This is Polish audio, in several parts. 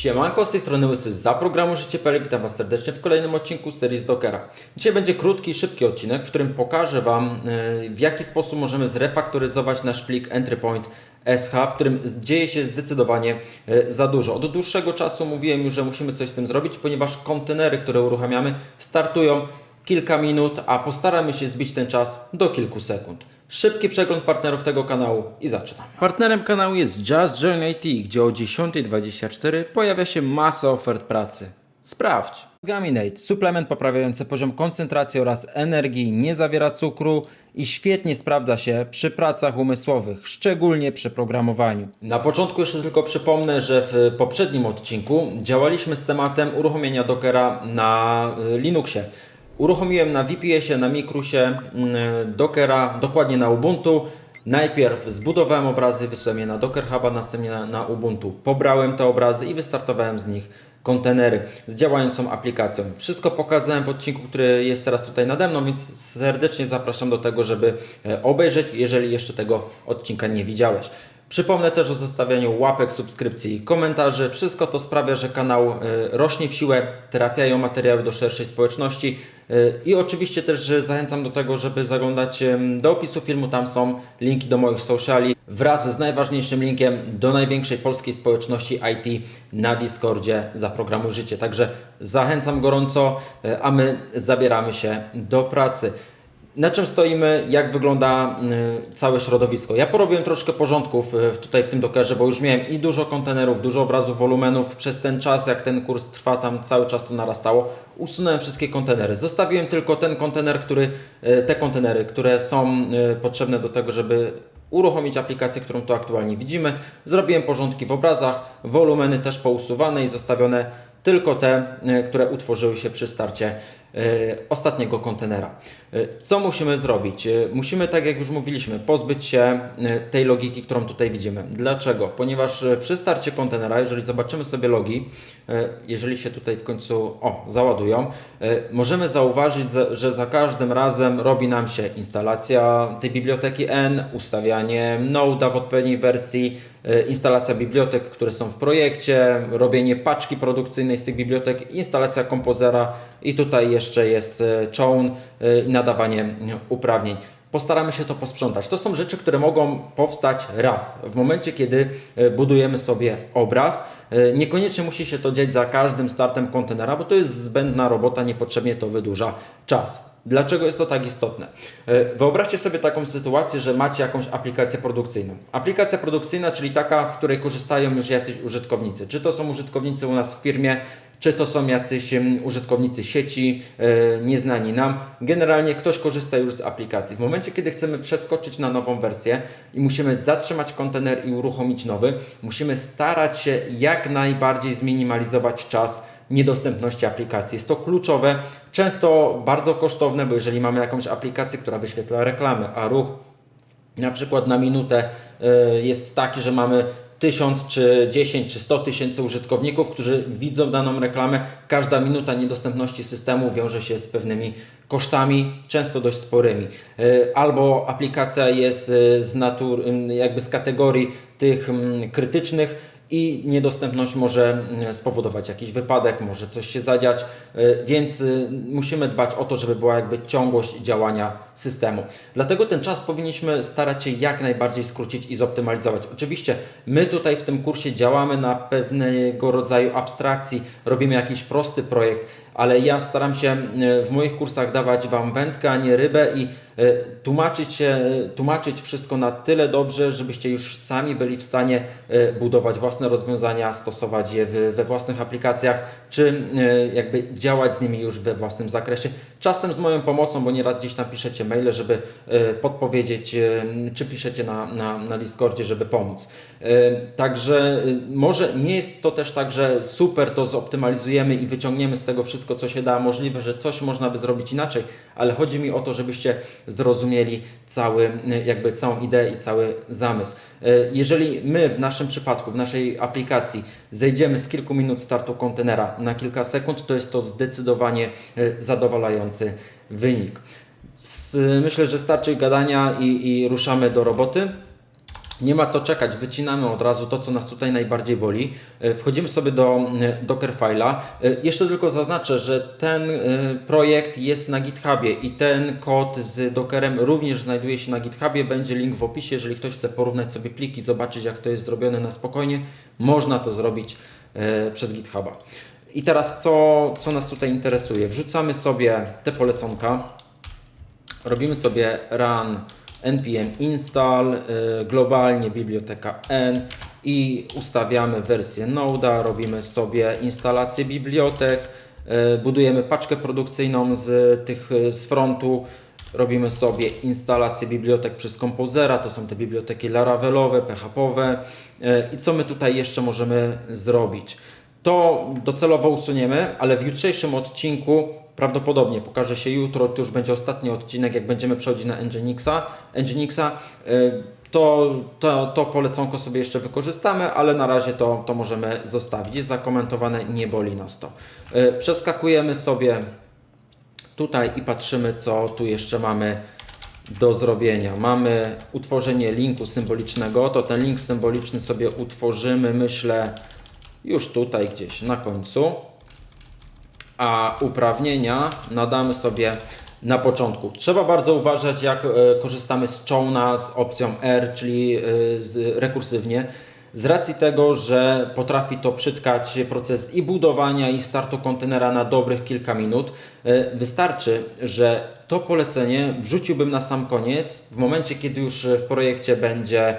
Siemanko, z tej strony Łysy z Zaprogramu Życie.pl. Witam Was serdecznie w kolejnym odcinku serii z Dockera. Dzisiaj będzie krótki, szybki odcinek, w którym pokażę Wam e, w jaki sposób możemy zrefaktoryzować nasz plik Entry Point SH, w którym dzieje się zdecydowanie e, za dużo. Od dłuższego czasu mówiłem już, że musimy coś z tym zrobić, ponieważ kontenery, które uruchamiamy, startują kilka minut, a postaramy się zbić ten czas do kilku sekund. Szybki przegląd partnerów tego kanału i zaczynamy. Partnerem kanału jest Just Join IT, gdzie o 10.24 pojawia się masa ofert pracy. Sprawdź! Gaminate, suplement poprawiający poziom koncentracji oraz energii, nie zawiera cukru i świetnie sprawdza się przy pracach umysłowych, szczególnie przy programowaniu. Na początku jeszcze tylko przypomnę, że w poprzednim odcinku działaliśmy z tematem uruchomienia Dockera na y, Linuxie. Uruchomiłem na VPS-ie, na Mikrusie mm, Dockera, dokładnie na Ubuntu. Najpierw zbudowałem obrazy, wysłałem je na Docker Huba, następnie na, na Ubuntu. Pobrałem te obrazy i wystartowałem z nich kontenery z działającą aplikacją. Wszystko pokazałem w odcinku, który jest teraz tutaj nade mną, więc serdecznie zapraszam do tego, żeby e, obejrzeć, jeżeli jeszcze tego odcinka nie widziałeś. Przypomnę też o zostawianiu łapek, subskrypcji komentarzy. Wszystko to sprawia, że kanał e, rośnie w siłę, trafiają materiały do szerszej społeczności. E, I oczywiście też zachęcam do tego, żeby zaglądać do opisu filmu. Tam są linki do moich sociali wraz z najważniejszym linkiem do największej polskiej społeczności IT na Discordzie za programu Życie. Także zachęcam gorąco, e, a my zabieramy się do pracy. Na czym stoimy, jak wygląda y, całe środowisko. Ja porobiłem troszkę porządków y, tutaj w tym Dockerze, bo już miałem i dużo kontenerów, dużo obrazów, wolumenów. Przez ten czas, jak ten kurs trwa, tam cały czas to narastało. Usunąłem wszystkie kontenery. Zostawiłem tylko ten kontener, który, y, te kontenery, które są y, potrzebne do tego, żeby uruchomić aplikację, którą tu aktualnie widzimy. Zrobiłem porządki w obrazach, wolumeny też pousuwane i zostawione tylko te, e, które utworzyły się przy starcie e, ostatniego kontenera. E, Co musimy zrobić? E, Musimy, tak jak już mówiliśmy, pozbyć się e, tej logiki, którą tutaj widzimy. Dlaczego? Ponieważ przy starcie kontenera, jeżeli zobaczymy sobie logi, jeżeli się tutaj w końcu o, załadują, możemy zauważyć, za- że za każdym razem robi nam się instalacja tej biblioteki N, ustawianie Node'a w odpowiedniej wersji, instalacja bibliotek, które są w projekcie, robienie paczki produkcyjnej z tych bibliotek, instalacja kompozera i tutaj jeszcze jest Chown i nadawanie uprawnień. Postaramy się to posprzątać. To są rzeczy, które mogą powstać raz. W momencie, kiedy e, budujemy sobie obraz, e, niekoniecznie musi się to dziać za każdym startem kontenera, bo to jest zbędna robota, niepotrzebnie to wydłuża czas. Dlaczego jest to tak istotne? E, Wyobraźcie sobie taką sytuację, że macie jakąś aplikację produkcyjną. Aplikacja produkcyjna, czyli taka, z której korzystają już jacyś użytkownicy. Czy to są użytkownicy u nas w firmie, czy to są jacyś użytkownicy sieci, e, nieznani nam. Generalnie ktoś korzysta już z aplikacji. W momencie, kiedy chcemy przeskoczyć na nową wersję i musimy zatrzymać kontener i uruchomić nowy, musimy starać się jak najbardziej zminimalizować czas niedostępności aplikacji. Jest to kluczowe, często bardzo kosztowne, bo jeżeli mamy jakąś aplikację, która wyświetla reklamy, a ruch na przykład na minutę y, jest taki, że mamy 1000 czy 10 czy 100 tysięcy użytkowników, którzy widzą daną reklamę. Każda minuta niedostępności systemu wiąże się z pewnymi kosztami, często dość sporymi. Y, Albo aplikacja jest y, z natur, jakby z kategorii tych krytycznych, i niedostępność może mm, spowodować jakiś wypadek, może coś się zadziać, y, więc y, musimy dbać o to, żeby była jakby ciągłość działania systemu. Dlatego ten czas powinniśmy starać się jak najbardziej skrócić i zoptymalizować. Oczywiście my tutaj w tym kursie działamy na pewnego rodzaju abstrakcji, robimy jakiś prosty projekt, ale ja staram się y, w moich kursach dawać Wam wędkę, a nie rybę i y, tłumaczyć, się, tłumaczyć wszystko na tyle dobrze, żebyście już sami byli w stanie budować własne rozwiązania, stosować je we własnych aplikacjach, czy jakby działać z nimi już we własnym zakresie. Czasem z moją pomocą, bo nieraz gdzieś tam piszecie maile, żeby podpowiedzieć, czy piszecie na, na, na Discordzie, żeby pomóc. Także może nie jest to też tak, że super to zoptymalizujemy i wyciągniemy z tego wszystko, co się da. Możliwe, że coś można by zrobić inaczej, ale chodzi mi o to, żebyście zrozumieli cały, jakby całą ideę i cały zamysł. Y, Jeżeli my w naszym przypadku, w naszej aplikacji zejdziemy z kilku minut startu kontenera na kilka sekund, to jest to zdecydowanie y, zadowalający wynik. Myślę, że starczy gadania i, i ruszamy do roboty. Nie ma co czekać, wycinamy od razu to, co nas tutaj najbardziej boli. E, Wchodzimy sobie do e, Dockerfile'a. E, Jeszcze tylko zaznaczę, że ten projekt jest na GitHubie i ten kod z Dockerem również znajduje się na GitHubie. Będzie link w opisie, jeżeli ktoś chce porównać sobie pliki, zobaczyć jak to jest zrobione na spokojnie. Można to zrobić przez GitHuba. I teraz co, co nas tutaj interesuje? Wrzucamy sobie te poleconka. Robimy sobie run npm install, y, globalnie biblioteka n i ustawiamy wersję Node'a, robimy sobie instalację bibliotek, y, budujemy paczkę produkcyjną z tych y, z frontu, robimy sobie instalację bibliotek przez Composera, to są te biblioteki Laravelowe, PHP-owe i co my tutaj jeszcze możemy zrobić? To docelowo usuniemy, ale w jutrzejszym odcinku prawdopodobnie pokaże się jutro, to już będzie ostatni odcinek, jak będziemy przechodzić na Nginxa, Nginxa y, to, to, to poleconko sobie jeszcze wykorzystamy, ale na razie to, to możemy zostawić. Zakomentowane, nie boli nas to. Y, Przeskakujemy sobie tutaj i patrzymy, co tu jeszcze mamy do zrobienia. Mamy utworzenie linku symbolicznego, to ten link symboliczny sobie utworzymy, myślę, już tutaj gdzieś na końcu a uprawnienia nadamy sobie na początku. Trzeba bardzo uważać, jak e, korzystamy z czona z opcją R, czyli e, z, rekursywnie. Z racji tego, że potrafi to przytkać proces i budowania, i startu kontenera na dobrych kilka minut, e, wystarczy, że to polecenie wrzuciłbym na sam koniec, w momencie, kiedy już w projekcie będzie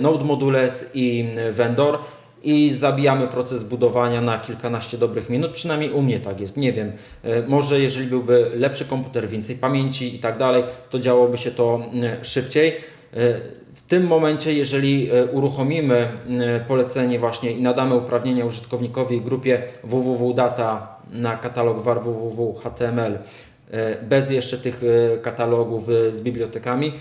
Node Modules i Vendor, i zabijamy proces budowania na kilkanaście dobrych minut. Przynajmniej u mnie tak jest. Nie wiem, e, może jeżeli byłby lepszy komputer, więcej pamięci i tak dalej, to działoby się to e, szybciej. E, W tym momencie, jeżeli uruchomimy polecenie właśnie i nadamy uprawnienia użytkownikowi grupie www.data na katalog var www.html bez jeszcze tych katalogów z bibliotekami,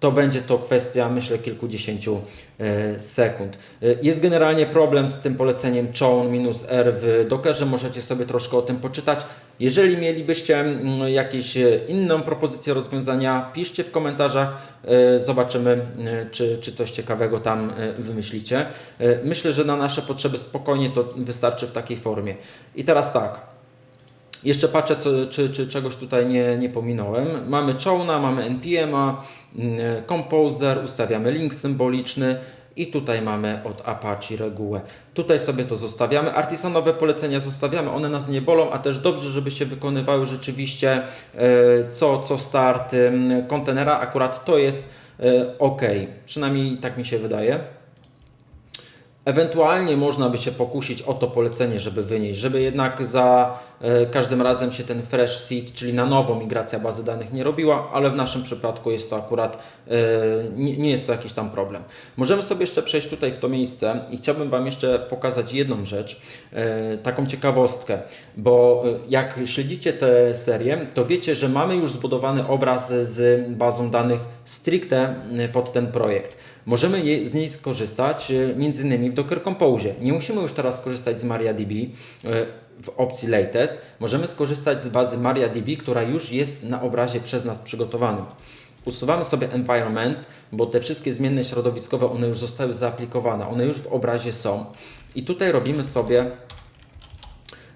to będzie to kwestia, myślę, kilkudziesięciu e, sekund. E, Jest generalnie problem z tym poleceniem chown-r w Dockerze, możecie sobie troszkę o tym poczytać. Jeżeli mielibyście mm, jakieś e, inną propozycję rozwiązania, piszcie w komentarzach, zobaczymy, czy, czy coś ciekawego tam wymyślicie. Myślę, że na nasze potrzeby spokojnie to wystarczy w takiej formie. I teraz tak, jeszcze patrzę, co, czy, czy czegoś tutaj nie, nie pominąłem. Mamy Chowna, mamy NPM-a, mm, Composer, ustawiamy link symboliczny i tutaj mamy od Apache regułę. Tutaj sobie to zostawiamy. Artisanowe polecenia zostawiamy, one nas nie bolą, a też dobrze, żeby się wykonywały rzeczywiście e, co, co start em, kontenera. Akurat to jest e, ok, przynajmniej tak mi się wydaje. Ewentualnie można by się pokusić o to polecenie, żeby wynieść, żeby jednak za e, każdym razem się ten fresh seed, czyli na nowo migracja bazy danych nie robiła, ale w naszym przypadku jest to akurat, e, nie, jest to jakiś tam problem. Możemy sobie jeszcze przejść tutaj w to miejsce i chciałbym Wam jeszcze pokazać jedną rzecz, e, taką ciekawostkę, bo jak śledzicie tę serię, to wiecie, że mamy już zbudowany obraz z bazą danych stricte pod ten projekt. Możemy je, z niej skorzystać e, innymi w Docker Compose. Nie musimy już teraz korzystać z MariaDB e, w opcji Latest. Możemy skorzystać z bazy MariaDB, która już jest na obrazie przez nas przygotowanym. Usuwamy sobie environment, bo te wszystkie zmienne środowiskowe, one już zostały zaaplikowane, one już w obrazie są. I tutaj robimy sobie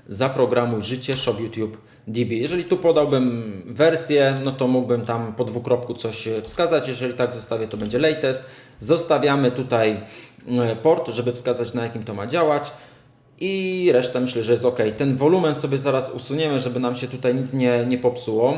zaprogramuj życie Shop YouTube DB. Jeżeli tu podałbym wersję, no to mógłbym tam po dwukropku coś e, wskazać. Jeżeli tak zostawię, to będzie latest. Zostawiamy tutaj e, port, żeby wskazać na jakim to ma działać. I reszta myślę, że jest ok. Ten wolumen sobie zaraz usuniemy, żeby nam się tutaj nic nie, nie popsuło.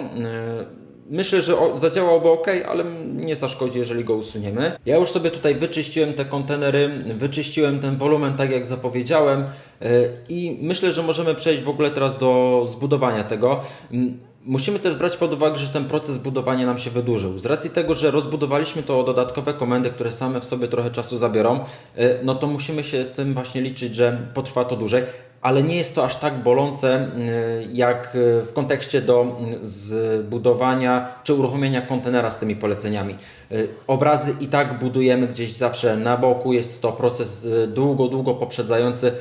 E, Myślę, że zadziałałby ok, ale nie zaszkodzi, jeżeli go usuniemy. Ja już sobie tutaj wyczyściłem te kontenery, wyczyściłem ten wolumen, tak jak zapowiedziałem, yy, i myślę, że możemy przejść w ogóle teraz do zbudowania tego. Mm, Musimy też brać pod uwagę, że ten proces budowania nam się wydłużył. Z racji tego, że rozbudowaliśmy to o dodatkowe komendy, które same w sobie trochę czasu zabiorą, yy, no to musimy się z tym właśnie liczyć, że potrwa to dłużej ale nie jest to aż tak bolące y, jak y, w kontekście do zbudowania czy uruchomienia kontenera z tymi poleceniami. Y, Obrazy i tak budujemy gdzieś zawsze na boku, jest to proces długo, długo poprzedzający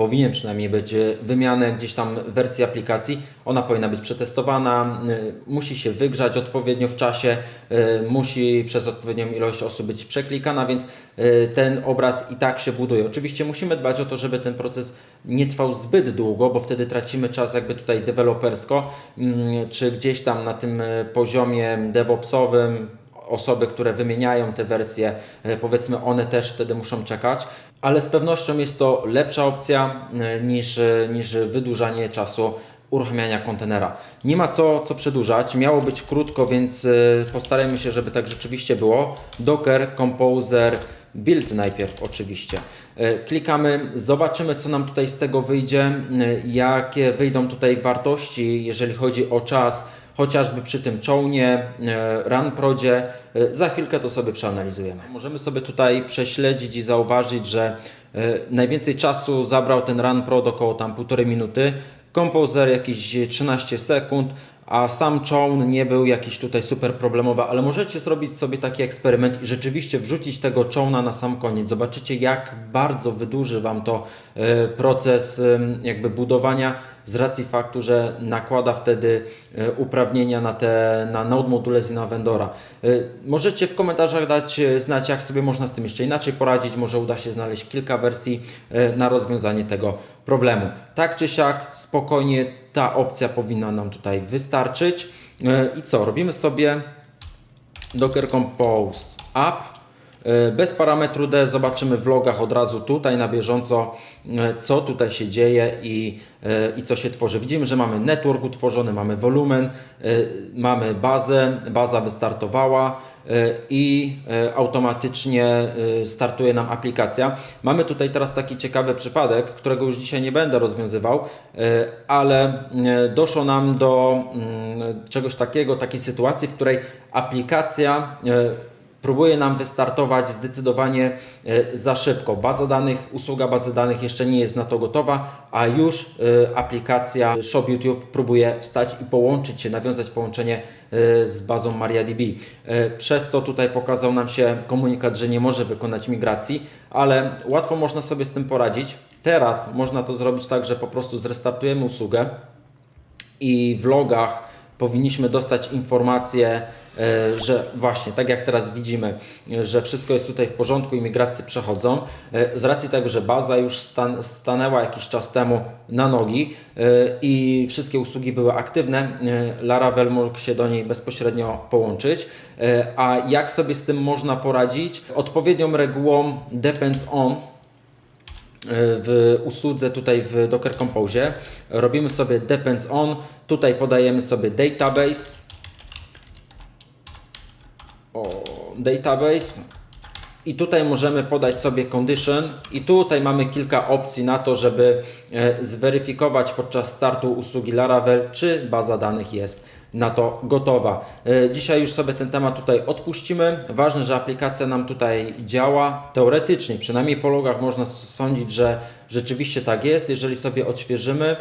powinien przynajmniej być wymiany gdzieś tam wersji aplikacji. Ona powinna być przetestowana, e, musi się wygrzać odpowiednio w czasie, e, musi przez odpowiednią ilość osób być przeklikana, więc e, ten obraz i tak się buduje. Oczywiście musimy dbać o to, żeby ten proces nie trwał zbyt długo, bo wtedy tracimy czas jakby tutaj dewelopersko, mm, czy gdzieś tam na tym poziomie DevOpsowym, osoby, które wymieniają te wersje, e, powiedzmy, one też wtedy muszą czekać, ale z pewnością jest to lepsza opcja e, niż, e, niż wydłużanie czasu uruchamiania kontenera. Nie ma co, co przedłużać, miało być krótko, więc postarajmy się, żeby tak rzeczywiście było. Docker, Composer, Build najpierw oczywiście. Klikamy, zobaczymy co nam tutaj z tego wyjdzie, jakie wyjdą tutaj wartości, jeżeli chodzi o czas, chociażby przy tym czołnie, e, RunProdzie. E, Za chwilkę to sobie przeanalizujemy. Możemy sobie tutaj prześledzić i zauważyć, że e, najwięcej czasu zabrał ten RunProd około tam półtorej minuty, Composer jakieś 13 sekund, a sam czołn nie był jakiś tutaj super problemowy, ale możecie zrobić sobie taki eksperyment i rzeczywiście wrzucić tego czołna na sam koniec. Zobaczycie, jak bardzo wydłuży Wam to proces jakby budowania z racji faktu, że nakłada wtedy e, uprawnienia na te na Node Modules i na Vendora. E, Możecie w komentarzach dać e, znać, jak sobie można z tym jeszcze inaczej poradzić. Może uda się znaleźć kilka wersji na rozwiązanie tego problemu. Tak czy siak, spokojnie ta opcja powinna nam tutaj wystarczyć. I co? Robimy sobie Docker Compose App. E, Bez parametru D zobaczymy w logach od razu tutaj na bieżąco, e, co tutaj się dzieje i, e, i co się tworzy. Widzimy, że mamy network utworzony, mamy wolumen, mamy bazę, baza wystartowała i automatycznie startuje nam aplikacja. Mamy tutaj teraz taki ciekawy przypadek, którego już dzisiaj nie będę rozwiązywał, ale doszło nam do mm, czegoś takiego, takiej sytuacji, w której aplikacja próbuje nam wystartować zdecydowanie e, za szybko. Baza danych, usługa bazy danych jeszcze nie jest na to gotowa, a już e, aplikacja Shop YouTube próbuje wstać i połączyć się, nawiązać połączenie e, z bazą MariaDB. Przez to tutaj pokazał nam się komunikat, że nie może wykonać migracji, ale łatwo można sobie z tym poradzić. Teraz można to zrobić tak, że po prostu zrestartujemy usługę i w logach powinniśmy dostać informację, e, że właśnie, tak jak teraz widzimy, e, że wszystko jest tutaj w porządku i migracje przechodzą. E, Z racji tego, że baza już stan stanęła jakiś czas temu na nogi i wszystkie usługi były aktywne, Laravel mógł się do niej bezpośrednio połączyć. A jak sobie z tym można poradzić? Odpowiednią regułą depends on w usłudze tutaj w Docker Compose. Robimy sobie depends on, tutaj podajemy sobie database. O, database. I tutaj możemy podać sobie condition. I tutaj mamy kilka opcji na to, żeby e, zweryfikować podczas startu usługi Laravel, czy baza danych jest na to gotowa. E, Dzisiaj już sobie ten temat tutaj odpuścimy. Ważne, że aplikacja nam tutaj działa teoretycznie, przynajmniej po logach można sądzić, że rzeczywiście tak jest. Jeżeli sobie odświeżymy,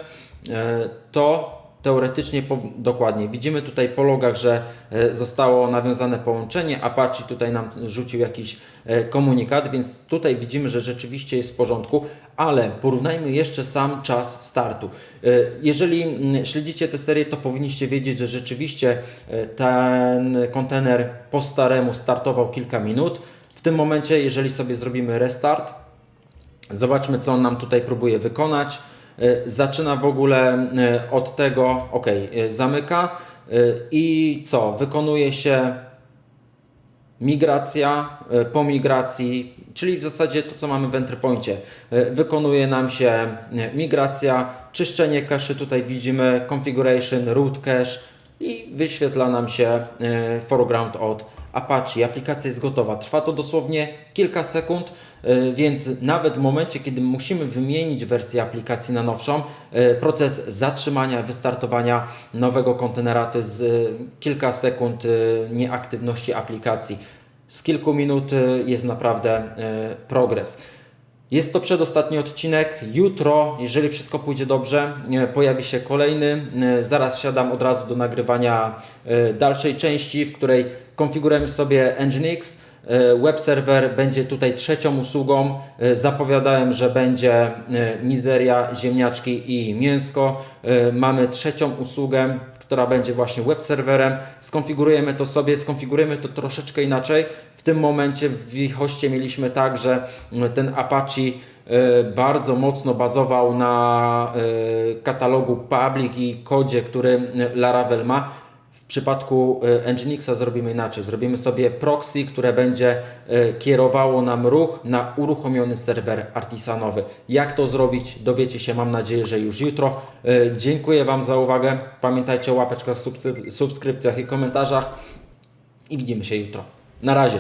e, to teoretycznie dokładnie. Widzimy tutaj po logach, że e, zostało nawiązane połączenie. Apache tutaj nam rzucił jakiś e, komunikat, więc tutaj widzimy, że rzeczywiście jest w porządku, ale porównajmy jeszcze sam czas startu. E, Jeżeli mm, śledzicie tę serię, to powinniście wiedzieć, że rzeczywiście ten kontener po staremu startował kilka minut. W tym momencie, jeżeli sobie zrobimy restart, Zobaczmy, co on nam tutaj próbuje wykonać. E, Zaczyna w ogóle e, od tego, ok, e, zamyka i co? Wykonuje się migracja po migracji, czyli w zasadzie to, co mamy w Entrypoincie. E, Wykonuje nam się migracja, czyszczenie cache, tutaj widzimy configuration, root cache i wyświetla nam się foreground od Apache. Aplikacja jest gotowa. Trwa to dosłownie kilka sekund, e, więc nawet w momencie, kiedy musimy wymienić wersję aplikacji na nowszą, e, proces zatrzymania, wystartowania nowego kontenera to jest e, kilka sekund nieaktywności aplikacji. Z kilku minut jest naprawdę progres. Jest to przedostatni odcinek. Jutro, jeżeli wszystko pójdzie dobrze, pojawi się kolejny. Zaraz siadam od razu do nagrywania dalszej części, w której konfigurujemy sobie Nginx, e, web serwer będzie tutaj trzecią usługą. E, Zapowiadałem, że będzie e, mizeria, ziemniaczki i mięsko. Mamy trzecią usługę, która będzie właśnie web serwerem. Skonfigurujemy to sobie, skonfigurujemy to troszeczkę inaczej. W tym momencie w Wichoście mieliśmy tak, że ten Apache bardzo mocno bazował na katalogu public i kodzie, który Laravel ma. W przypadku e, Nginxa zrobimy inaczej. Zrobimy sobie proxy, które będzie e, kierowało nam ruch na uruchomiony serwer artisanowy. Jak to zrobić? Dowiecie się, mam nadzieję, że już jutro. E, Dziękuję Wam za uwagę. Pamiętajcie o łapeczkach, subskryp- subskrypcjach i komentarzach. I widzimy się jutro. Na razie.